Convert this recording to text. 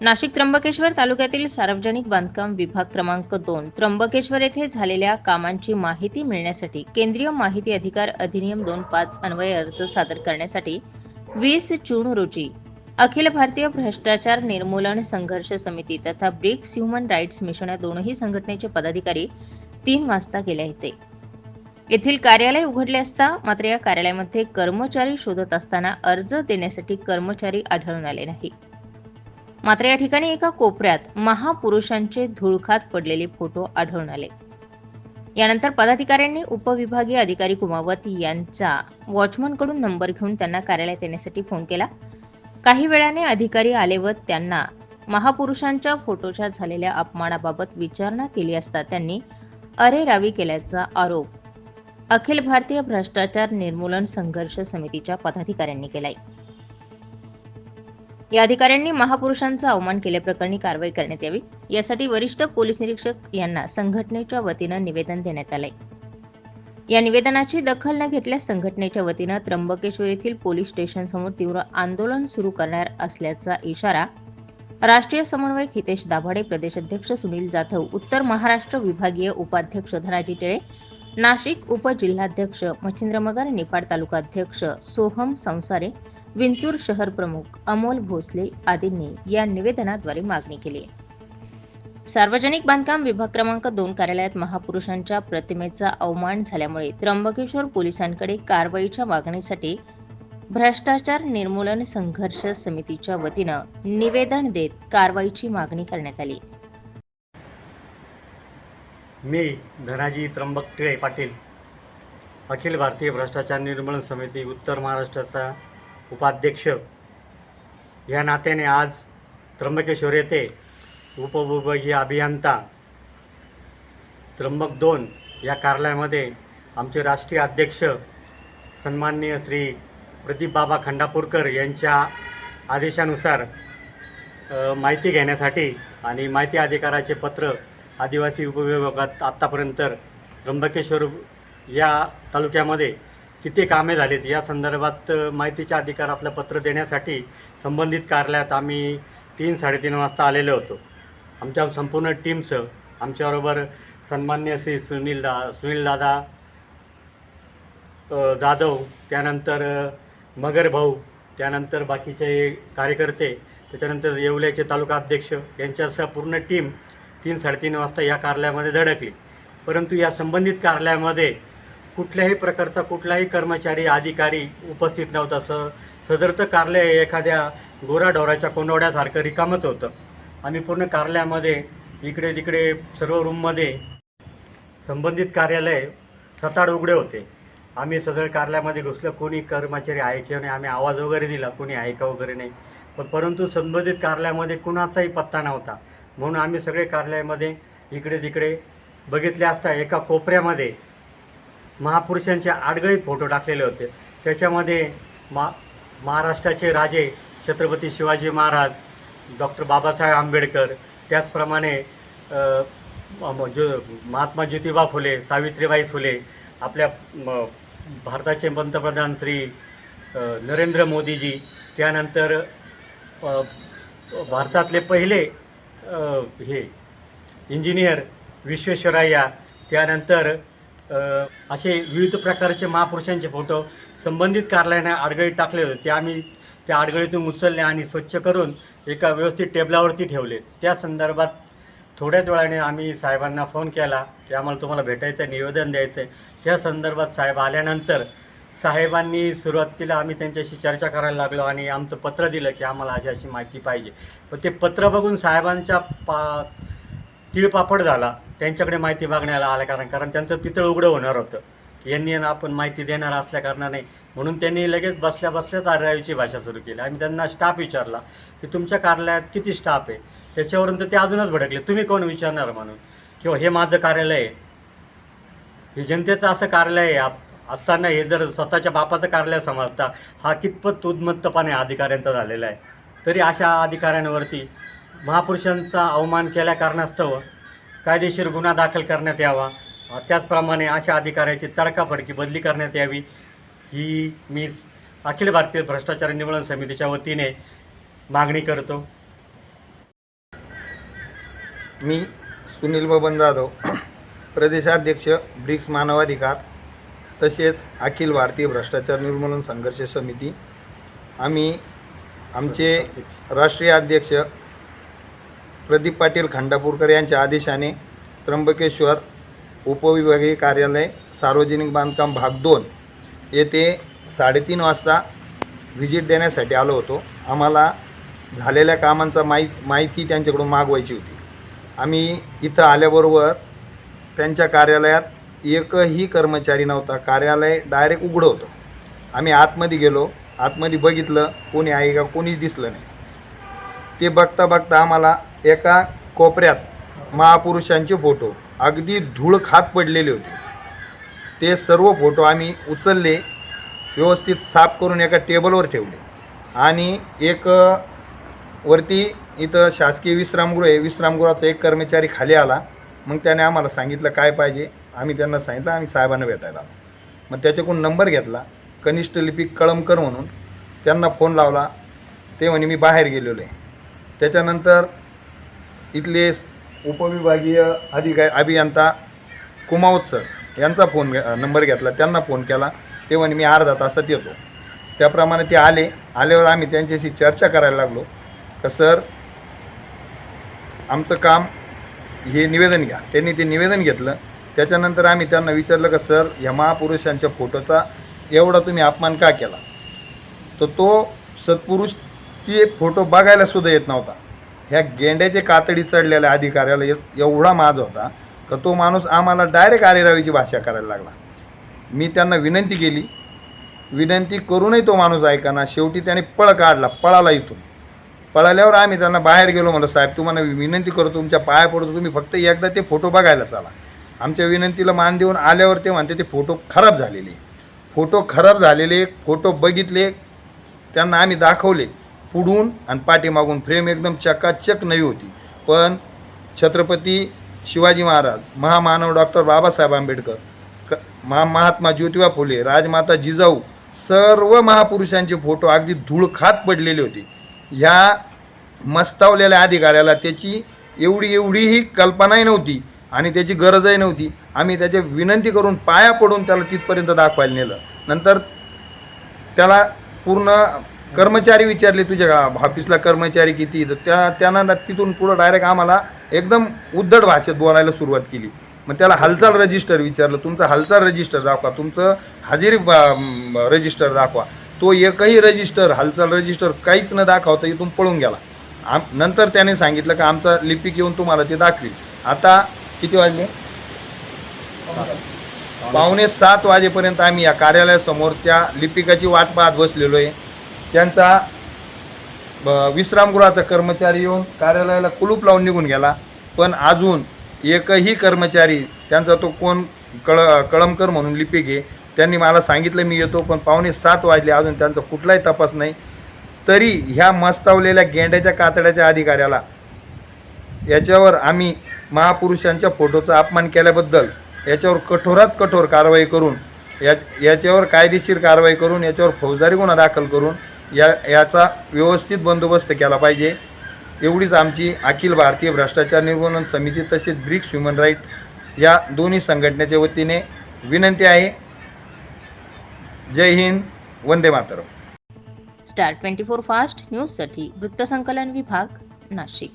नाशिक त्र्यंबकेश्वर तालुक्यातील सार्वजनिक बांधकाम विभाग क्रमांक दोन त्र्यंबकेश्वर येथे झालेल्या कामांची माहिती मिळण्यासाठी केंद्रीय माहिती अधिकार अधिनियम दोन पाच अन्वये अर्ज सादर करण्यासाठी वीस जून रोजी अखिल भारतीय भ्रष्टाचार निर्मूलन संघर्ष समिती तथा ब्रिक्स ह्युमन राईट्स मिशन या दोनही संघटनेचे पदाधिकारी तीन वाजता गेले होते. येथील कार्यालय उघडले असता मात्र या कार्यालयामध्ये कर्मचारी शोधत असताना अर्ज देण्यासाठी कर्मचारी आढळून आले नाही मात्र या ठिकाणी एका कोपऱ्यात महापुरुषांचे धुळखात पडलेले फोटो आढळून आले. यानंतर पदाधिकाऱ्यांनी उपविभागीय अधिकारी कुमावत यांचा वॉचमनकडून नंबर घेऊन त्यांना कार्यालयात येण्यासाठी फोन केला. काही वेळाने अधिकारी आले व त्यांना महापुरुषांच्या फोटोच्या झालेल्या अपमानाबाबत विचारणा केली असता त्यांनी अरेरावी केल्याचा आरोप अखिल भारतीय भ्रष्टाचार निर्मूलन संघर्ष समितीच्या पदाधिकाऱ्यांनी केलाय. या अधिकाऱ्यांनी महापुरुषांचा अवमान केल्याप्रकरणी कारवाई करण्यात यावी. यासाठी वरिष्ठ पोलीस निरीक्षक यांना संघटनेच्या वतीनं निवेदन देण्यात आलंय. या निवेदनाची दखल न घेतल्यास संघटनेच्या वतीनं त्र्यंबकेश्वर येथील पोलीस स्टेशनसमोर तीव्र आंदोलन सुरू करणार असल्याचा इशारा राष्ट्रीय समन्वयक हितेश दाभाडे प्रदेशाध्यक्ष सुनील जाधव उत्तर महाराष्ट्र विभागीय उपाध्यक्ष धनाजी टिळे नाशिक उपजिल्हाध्यक्ष मच्छिंद्र मगर निफाड तालुकाध्यक्ष सोहम संसारे विंचूर शहर प्रमुख अमोल भोसले आदींनी या निवेदनाद्वारे मागणी केली. आहे सार्वजनिक बांधकाम विभाग क्रमांक दोन कार्यालयात महापुरुषांच्या प्रतिमेचा अवमान झाल्यामुळे त्र्यंबकेश्वर पोलिसांकडे कारवाईच्या मागणीसाठी भ्रष्टाचार निर्मूलन संघर्ष समितीच्या वतीनं निवेदन देत कारवाईची मागणी करण्यात आली. मी धनाजी त्र्यंबक टिळे पाटील अखिल भारतीय भ्रष्टाचार निर्मूलन समिती उत्तर महाराष्ट्राचा उपाध्यक्ष. या नात्याने आज त्र्यंबकेश्वर येथे उपविभागीय अभियंता त्र्यंबक दोन या कार्यालयामध्ये आमचे राष्ट्रीय अध्यक्ष सन्माननीय श्री प्रदीप बाबा खंडापूरकर यांच्या आदेशानुसार माहिती घेण्यासाठी आणि माहिती अधिकाराचे पत्र आदिवासी उपविभागात आत्तापर्यंत त्र्यंबकेश्वर या तालुक्यामध्ये किती कामे झालीत? या संदर्भात माहितीच्या अधिकार आपलं पत्र देण्यासाठी संबंधित कार्यालयात आम्ही तीन साडेतीन वाजता आलेलो होतो. आमच्या संपूर्ण टीमसह आमच्याबरोबर सन्मान्य श्री सुनील दा सुनील दादा जाधव त्यानंतर मगर भाऊ त्यानंतर बाकीचे कार्यकर्ते त्याच्यानंतर येवल्याचे तालुका अध्यक्ष यांच्यासह पूर्ण टीम तीन साडेतीन वाजता या कार्यालयामध्ये धडकली. परंतु या संबंधित कार्यालयामध्ये कुठल्याही प्रकारचा कुठलाही कर्मचारी अधिकारी उपस्थित नव्हता. स सदरचं कार्यालय एखाद्या गोराढोराच्या कोंडवड्यासारखं रिकामच होतं. आम्ही पूर्ण कार्यालयामध्ये इकडे तिकडे सर्व रूममध्ये संबंधित कार्यालय सताड उघडे होते. आम्ही सदर कार्यालयामध्ये घुसलं. कोणी कर्मचारी आहे किंवा नाही. आम्ही आवाज वगैरे दिला. कोणी आहे का वगैरे नाही. पण परंतु संबंधित कार्यालयामध्ये कुणाचाही पत्ता नव्हता. म्हणून आम्ही सगळे कार्यालयामध्ये इकडे तिकडे बघितले असता एका कोपऱ्यामध्ये महापुरुषांचे आडगळीत फोटो टाकलेले होते. त्याच्यामध्ये मा महाराष्ट्राचे राजे छत्रपती शिवाजी महाराज डॉक्टर बाबासाहेब आंबेडकर त्याचप्रमाणे म- जो महात्मा ज्योतिबा फुले सावित्रीबाई फुले आपल्या म, भारताचे पंतप्रधान श्री नरेंद्र मोदीजी त्यानंतर भारतातले पहिले हे इंजिनियर विश्वेश्वरय्या त्यानंतर असे विविध प्रकारचे महापुरुषांचे फोटो संबंधित कार्यालयाने आडगळीत टाकले होते. ते आम्ही त्या आडगळीतून उचलले आणि स्वच्छ करून एका व्यवस्थित टेबलावरती ठेवले. त्या संदर्भात थोड्याच वेळाने आम्ही साहेबांना फोन केला की आम्हाला तुम्हाला भेटायचं आहे निवेदन द्यायचं आहे. त्या संदर्भात साहेब आल्यानंतर साहेबांनी सुरुवातीला आम्ही त्यांच्याशी चर्चा करायला लागलो आणि आमचं पत्र दिलं की आम्हाला अशी अशी माहिती पाहिजे. पण ते पत्र बघून साहेबांच्या पा तिळपापड झाला. त्यांच्याकडे माहिती मागण्याला आल्या कारण कारण त्यांचं पितळ उघडं होणार होतं. की यांनी आपण माहिती देणार असल्या कारणाने म्हणून त्यांनी लगेच बसल्या बसल्याच आर्याची भाषा सुरू केली. आम्ही त्यांना स्टाफ विचारला की तुमच्या कार्यालयात किती स्टाफ आहे? त्याच्यावरून तर ते अजूनच भडकले. तुम्ही कोण विचारणार म्हणून? किंवा हे माझं कार्यालय आहे. हे जनतेचं असं कार्यालय आहे. आप- असताना हे जर स्वतःच्या बापाचं कार्यालय समजता हा कितपत उद्मत्तपणे अधिकाऱ्यांचा झालेला आहे. तरी अशा अधिकाऱ्यांवरती महापुरुषांचा अवमान केल्या कारणास्तव कायदेशीर गुन्हा दाखल करण्यात यावा. त्याचप्रमाणे अशा अधिकाऱ्याची तडकाफडकी बदली करण्यात यावी. ही मी अखिल भारतीय भ्रष्टाचार निर्मूलन समितीच्या वतीने मागणी करतो. मी सुनील बबन जाधव प्रदेशाध्यक्ष ब्रिक्स मानवाधिकार तसेच अखिल भारतीय भ्रष्टाचार निर्मूलन संघर्ष समिती. आम्ही आमचे राष्ट्रीय अध्यक्ष प्रदीप पाटील खंडापूरकर यांच्या आदेशाने त्र्यंबकेश्वर उपविभागीय कार्यालय सार्वजनिक बांधकाम भाग दोन येथे साडेतीन वाजता व्हिजिट देण्यासाठी आलो होतो. आम्हाला झालेल्या कामांचा माहि माहिती त्यांच्याकडून मागवायची होती. आम्ही इथं आल्याबरोबर त्यांच्या कार्यालयात एकही कर्मचारी नव्हता. कार्यालय डायरेक्ट उघडं होतं. आम्ही आतमध्ये गेलो. आतमध्ये बघितलं कोणी आहे का कोणीच दिसलं नाही. ते बघता बघता आम्हाला एका कोपऱ्यात महापुरुषांचे फोटो. अगदी धूळ खात पडलेले होते. ते सर्व फोटो आम्ही उचलले व्यवस्थित साफ करून एका टेबलवर ठेवले. आणि एक वरती इथं शासकीय विश्रामगृह आहे. विश्रामगृहाचा एक कर्मचारी खाली आला. मग त्याने आम्हाला सांगितलं काय पाहिजे? आम्ही त्यांना सांगितलं आम्ही साहेबांना भेटायला मग त्याच्याकडून नंबर घेतला. कनिष्ठ लिपिक कळमकर म्हणून. त्यांना फोन लावला. ते म्हणे मी बाहेर गेलेलो आहे. त्याच्यानंतर इथले उपविभागीय अधिकारी अभियंता कुमावत सर यांचा फोन नंबर घेतला त्यांना फोन केला. ते म्हणे मी अर्धा तासात येतो. त्याप्रमाणे ते आले. आल्यावर आम्ही त्यांच्याशी चर्चा करायला लागलो. तर सर आमचं काम हे निवेदन घ्या. त्यांनी ते निवेदन घेतलं. त्याच्यानंतर आम्ही त्यांना विचारलं का सर ह्या महापुरुषांच्या फोटोचा एवढा तुम्ही अपमान का केला? तर तो सत्पुरुष ती फोटो बघायला सुद्धा येत नव्हता. ह्या गेंड्याचे कातडी चढलेल्या अधिकाऱ्याला एवढा माज होता का तो माणूस आम्हाला डायरेक्ट आरेरावीची भाषा करायला लागला. मी त्यांना विनंती केली. विनंती करूनही तो माणूस ऐकाना. शेवटी त्याने पळ काढला पळाला इथून. पळाल्यावर आम्ही त्यांना बाहेर गेलो म्हणलं साहेब तुम्हाला विनंती करतो तुमच्या पाया पडतो तुम्ही फक्त एकदा ते फोटो बघायला चाला. आमच्या विनंतीला मान देऊन आल्यावर ते म्हणते ते फोटो खराब झालेले. फोटो खराब झालेले फोटो बघितले त्यांना आम्ही दाखवले. पुढून आणि पाठीमागून फ्रेम एकदम चकाचक नवी होती. पण छत्रपती शिवाजी महाराज महामानव डॉक्टर बाबासाहेब आंबेडकर क महा महात्मा ज्योतिबा फुले राजमाता जिजाऊ सर्व महापुरुषांचे फोटो अगदी धूळखात पडलेले होते. ह्या मस्तावलेल्या अधिकाऱ्याला त्याची एवढी एवढीही कल्पनाही नव्हती आणि त्याची गरजही नव्हती. आम्ही त्याच्या विनंती करून पाया पडून त्याला तिथपर्यंत दाखवायला नेलं. नंतर त्याला पूर्ण कर्मचारी विचारले तुझ्या ऑफिसला कर्मचारी किती? तर त्या त्यांना तिथून पुढं डायरेक्ट आम्हाला एकदम उद्धट भाषेत बोलायला सुरुवात केली. मग त्याला हालचाल रजिस्टर विचारलं. तुमचं हालचाल रजिस्टर दाखवा. तुमचं हजेरी रजिस्टर दाखवा. तो एकही रजिस्टर हालचाल रजिस्टर काहीच न दाखवता इथून पळून गेला. आम नंतर त्याने सांगितलं का आमचा लिपिक येऊन तुम्हाला ते दाखवेल. आता किती वाजले? पावणे सात वाजेपर्यंत आम्ही या कार्यालयासमोर त्या लिपिकाची वाट पाहत बसलेलो आहे. त्यांचा ब- विश्रामगृहाचा कर्मचारी येऊन कार्यालयाला कुलूप लावून निघून गेला. पण अजून एकही कर्मचारी त्यांचा तो कोण कळ कळमकर म्हणून लिपिक आहे त्यांनी मला सांगितलं मी येतो पण पावणे सात वाजले अजून त्यांचा कुठलाही तपास नाही. तरी ह्या मस्तावलेल्या गेंड्याच्या कातड्याच्या अधिकाऱ्याला याच्यावर आम्ही महापुरुषांच्या फोटोचा अपमान केल्याबद्दल याच्यावर कठोरात कठोर कारवाई करून या याच्यावर कायदेशीर कारवाई करून याच्यावर फौजदारी गुन्हा दाखल करून या याचा व्यवस्थित बंदोबस्त केला पाहिजे. एवढीच आमची अखिल भारतीय भ्रष्टाचार निर्मूलन समिती तसेच ब्रिक्स ह्युमन राईट या दोन्ही संघटनेच्या वतीने विनंती आहे. जय हिंद वंदे मातरम. स्टार ट्वेंटी फोर फास्ट न्यूजसाठी वृत्तसंकलन विभाग नाशिक.